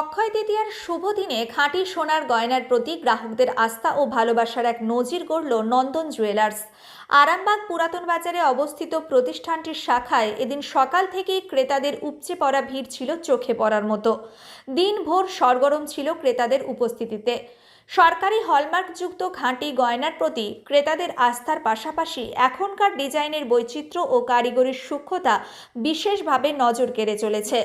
অক্ষয় তৃতীয়ার শুভ দিনে খাঁটি সোনার গয়নার প্রতি গ্রাহকদের আস্থা ও ভালোবাসার এক নজির গড়ল নন্দন জুয়েলার্স। আরামবাগ পুরাতন বাজারে অবস্থিত প্রতিষ্ঠানটির শাখায় এদিন সকাল থেকেই ক্রেতাদের উপচে পড়া ভিড় ছিল চোখে পড়ার মতো। দিনভর সরগরম ছিল ক্রেতাদের উপস্থিতিতে। সরকারি হলমার্কযুক্ত খাঁটি গয়নার প্রতি ক্রেতাদের আস্থার পাশাপাশি এখনকার ডিজাইনের বৈচিত্র্য ও কারিগরির সূক্ষ্মতা বিশেষভাবে নজর কেড়ে চলেছে।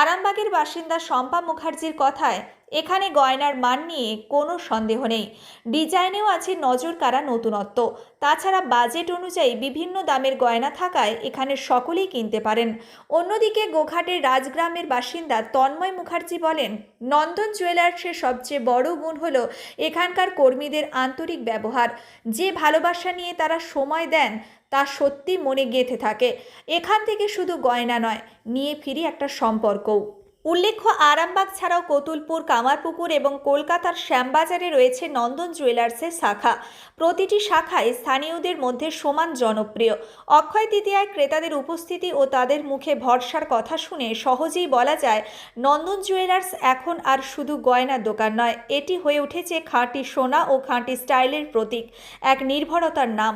আরামবাগের বাসিন্দা শম্পা মুখার্জির কথায় এখানে গয়নার মান নিয়ে কোনো সন্দেহ নেই। ডিজাইনেও আছে নজর কাড়া নতুনত্ব। তাছাড়া বাজেট অনুযায়ী বিভিন্ন দামের গয়না থাকায় এখানে সকলেই কিনতে পারেন। অন্যদিকে গোঘাটের রাজগ্রামের বাসিন্দা তন্ময় মুখার্জি বলেন, নন্দন জুয়েলার্সের সবচেয়ে বড় গুণ হল এখানকার কর্মীদের আন্তরিক ব্যবহার। যে ভালোবাসা নিয়ে তারা সময় দেন, তা সত্যি মনে গেঁথে থাকে। এখান থেকে শুধু গয়না নয়, নিয়ে ফিরি একটা সম্পর্কও। উল্লেখ্য, আরামবাগ ছাড়াও কতুলপুর, কামারপুকুর এবং কলকাতার শ্যামবাজারে রয়েছে নন্দন জুয়েলার্সের শাখা। প্রতিটি শাখায় স্থানীয়দের মধ্যে সমান জনপ্রিয়। অক্ষয় তৃতীয়ায় ক্রেতাদের উপস্থিতি ও তাদের মুখে ভরসার কথা শুনে সহজেই বলা যায়, নন্দন জুয়েলার্স এখন আর শুধু গয়নার দোকান নয়, এটি হয়ে উঠেছে খাঁটি সোনা ও খাঁটি স্টাইলের প্রতীক, এক নির্ভরতার নাম।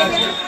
আজকে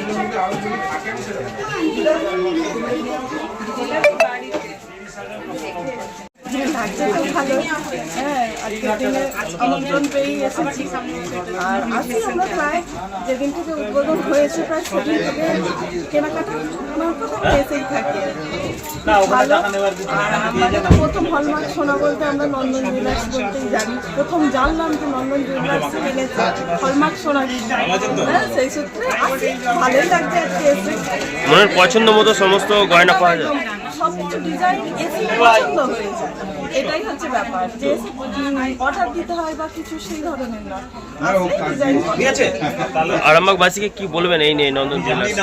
பாடி দিয়ে তো ভালো। হ্যাঁ আজকের দিনে আমন্ত্রণ পেয়েই এসেছি। আর আজকে আমরা প্রায় যেদিন থেকে উদ্বোধন হয়েছে প্রায় সেদিন থেকে কেনাকাটা আমার এসেই থাকি। ভালো। আর প্রথম হলমার্ক সোনা বলতে আমরা নন্দন জুয়েলার্স বলতেই জানি। প্রথম জানলাম যে নন্দন জুয়েলার্স কিনেছে হলমার্ক সোনা হ্যাঁ সেই সূত্রে ভালোই লাগছে আজকে এসে। মনের পছন্দ মতো সমস্ত গয়না পাওয়া যায়। সব ডিজাইন এসে পছন্দ হয়ে যায়। এটাই হচ্ছে ব্যাপার। যে অর্ডার দিতে হয় বা কিছু সেই ধরনের না। আরামবাগবাসীকে কি বলবেন এই নিয়ে নন্দন জুয়েলার্স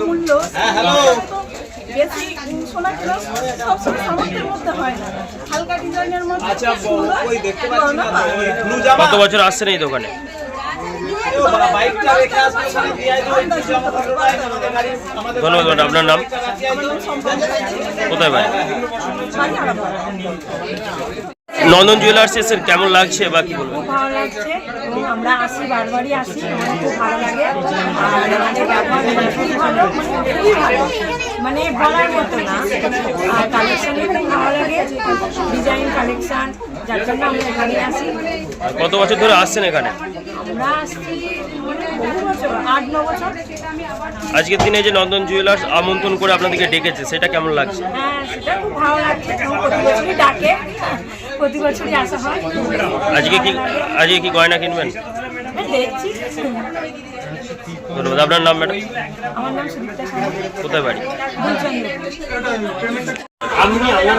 মূল্য বেশি সোনা কেনা সবসময় সামর্থ্যের মধ্যে হয় না। হালকা ডিজাইনের মধ্যে যায়। কত বছর আসছেন এই দোকানে। ধন্যবাদ আপনার নাম? কোথায় ভাই? নন্দন জুয়েলার্স এসে কেমন লাগছে বা কি বলব খুব ভালো লাগছে এবং আমরা আসি বারবারই আসি আমার খুব ভালো লাগে। আর আমাদের ভালো। মানে বলার মতো না। আর খুব ভালো লাগে ডিজাইন কালেকশন যার জন্য আমরা এখানে আসি। কত বছর ধরে আসছেন এখানে? আজকের দিনে যে নন্দন জুয়েলার্স আমন্ত্রণ করে আপনাদেরকে ডেকেছে সেটা কেমন লাগছে? হ্যাঁ আজকে কি আজকে কি গয়না কিনবেন? হ্যাঁ, ধন্যবাদ। আপনার নাম ম্যাডাম? কোথায় বাড়ি?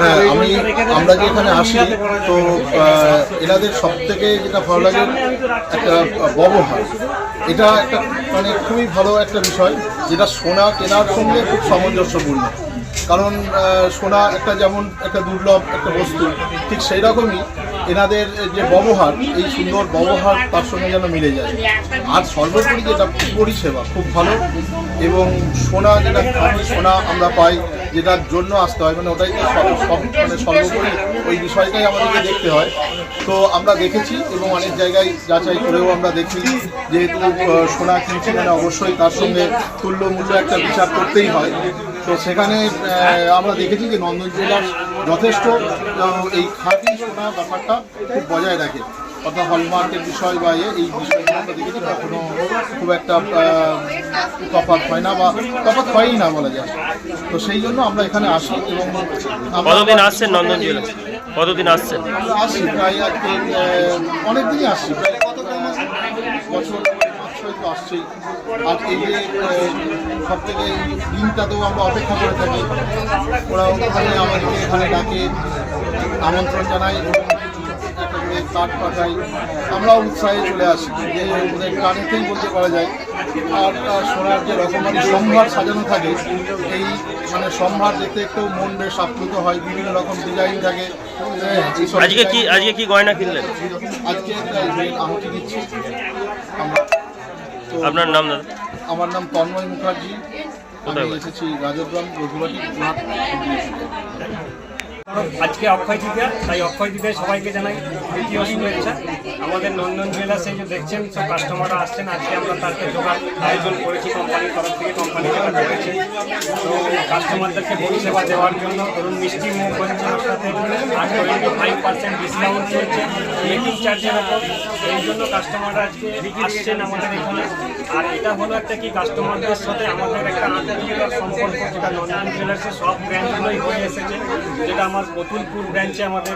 হ্যাঁ আমি, আমরা যে এখানে আসি? তো এনাদের সব থেকে যেটা ভালো লাগে, একটা ব্যবহার। এটা একটা মানে খুবই ভালো একটা বিষয়, যেটা সোনা কেনার সঙ্গে খুব সামঞ্জস্যপূর্ণ। কারণ সোনা একটা যেমন একটা দুর্লভ একটা বস্তু, ঠিক সেই রকমই এনাদের যে ব্যবহার, এই সুন্দর ব্যবহার তার সঙ্গে যেন মিলে যায়। আর সর্বোপরি যেটা পরিষেবা, খুব ভালো। এবং সোনা, যেটা খাঁটি সোনা আমরা পাই, যেটার জন্য আসতে হয় মানে ওটাই সব মানে সর্বোপরি ওই বিষয়টাই আমাদেরকে দেখতে হয়। তো আমরা দেখেছি এবং অনেক জায়গায় যাচাই করেও আমরা দেখি, যেহেতু সোনা কিনছি মানে অবশ্যই তার সঙ্গে তুল্য মূল্য একটা বিচার করতেই হয়। তো সেখানে আমরা দেখেছি যে নন্দন জেলার যথেষ্ট এই খাঁটি সোনা ব্যাপারটা খুব বজায় রাখে। অর্থাৎ হলমার্কের বিষয় বা এই বিষয়গুলো আমরা দেখেছি কখনো খুব একটা তফাৎ হয় না বা তফাৎ হয়ই না বলা যায়। তো সেই জন্য আমরা এখানে আসি এবং কতদিন আসছেন নন্দন জুয়েলার্স কতদিন আসছেন? আমরা আসি প্রায় আজকে অনেক দিনই আসছি প্রায় তো আসছেই আর এই যে সব থেকে দিনটাতেও আমরা অপেক্ষা করে থাকি। ওরা ওখানে আমাদেরকে এখানে ডাকে আমন্ত্রণ জানাই কার্ড পাঠাই আমরাও উৎসাহে চলে আসি। যে ওদের কানেতেই বলতে পারা যায়। আর সোনার যে রকমারি সম্ভার সাজানো থাকে এই মানে সম্ভার দেখতে একটু মন বেশ আপ্লুত হয় বিভিন্ন রকম ডিজাইন থাকে। আজকে কি আজকে কি গয়না কিনলেন? আজকে যে দিচ্ছি। আমরা আপনার নাম দাদা? আমার নাম তন্ময় মুখার্জি। আমি? এসেছি রাজগ্রাম রঘুবাটি আজকে অক্ষয় তৃতীয়া, তাই অক্ষয় তৃতীয় সবাইকে জানাই দ্বিতীয় শুভেচ্ছা। আমাদের নন্দন জুয়েলার্স যে দেখছেন, সব কাস্টমাররা আসছেন, আজকে আমরা তাকে জোগাড় আয়োজন করেছি কোম্পানির তরফ থেকে কোম্পানি যেটা করেছে। তো কাস্টমারদেরকে পরিষেবা দেওয়ার জন্য ধরুন মিষ্টি মুখ বঞ্চনার সাথে আর টোয়েন্টি ফাইভ পার্সেন্ট ডিসকাউন্ট চলছে মেকিং চার্জের এই জন্য কাস্টমাররা আজকে আসছেন আমাদের এখানে। আর এটা হলো একটা কি কাস্টমারদের সাথে আমাদের একটা আত্মীয়তার সম্পর্ক, যেটা নন্দন জুয়েলার্সের সব ব্র্যান্ডগুলোই হয়ে এসেছে, যেটা আমার বতুলপুর ব্রাঞ্চে আমাদের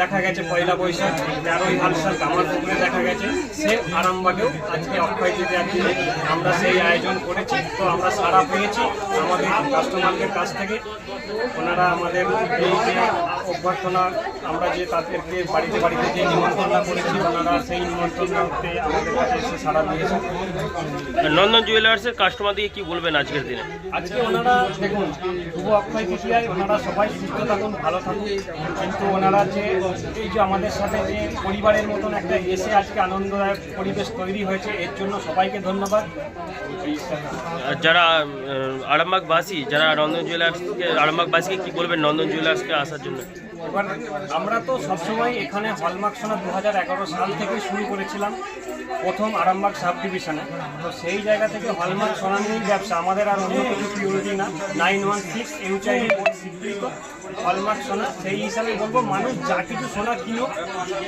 দেখা গেছে পয়লা বৈশাখ, তেরোই হালসাল কামারপুকুরে দেখা গেছে সে আরামবাগেও আজকে অক্ষয় তৃতীয়ার দিনে আমরা সেই আয়োজন করেছি, তো আমরা সারা পেয়েছি আমাদের কাস্টমারদের কাছ থেকে। ওনারা আমাদের এই যে অভ্যর্থনা, আমরা যে তাদেরকে বাড়িতে বাড়িতে যে নিমন্ত্রণা করেছি, ওনারা সেই নিমন্ত্রণ নিমন্ত্রণাতে আমাদের কাছে এসে সারা দিয়েছে। নন্দন জুয়েলার্সের কাস্টমারদিকে কি বলবেন আজকের দিনে? আজকে ওনারা দেখুন শুভ অক্ষয় তৃতীয়ায় ওনারা সবাই সুস্থ থাকুন ভালো থাকুন। কিন্তু ওনারা যে এই যে আমাদের সাথে যে পরিবারের মতন একটা এসে আজকে আনন্দদায়ক পরিবেশ তৈরি হয়েছে এর জন্য সবাইকে ধন্যবাদ। যারা আরামবাগবাসী যারা নন্দন জুয়েলার্সকে আরামবাগবাসীকে কি বলবেন নন্দন জুয়েলার্সকে আসার জন্য? এবার আমরা তো সবসময় এখানে হলমার্ক সোনা দু হাজার এগারো সাল থেকে শুরু করেছিলাম, প্রথম আরামবাগ সাব ডিভিশনে। তো সেই জায়গা থেকে হলমার্ক সোনা নিয়েই ব্যবসা। আমাদের আর অন্য কিছু না। নাইন ওয়ান সিক্স ইউচাই হলমার্ক সোনা সেই হিসাবে বলব মানুষ যা কিছু সোনা কিনো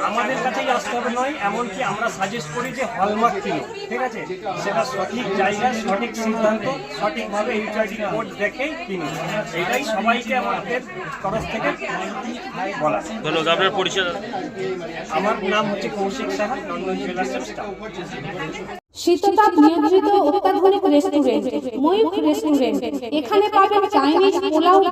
আমাদের কাছেই আসতে হবে নয় এমনকি আমরা সাজেস্ট করি যে হলমার্ক কিনো ঠিক আছে? সেটা সঠিক জায়গায় সঠিক সিদ্ধান্ত সঠিকভাবে ইউচাইটি কোড দেখেই কিনো এটাই সবাইকে আমাদের তরফ থেকে বলা। ধন্যবাদ আপনার পরিচয়। আমার নাম হচ্ছে কৌশিক সাহা নন্দন জুয়েলার্সের স্টাফ শীততাপ নিয়ন্ত্রিত অত্যাধুনিক রেস্টুরেন্ট ময়ূখ রেস্টুরেন্ট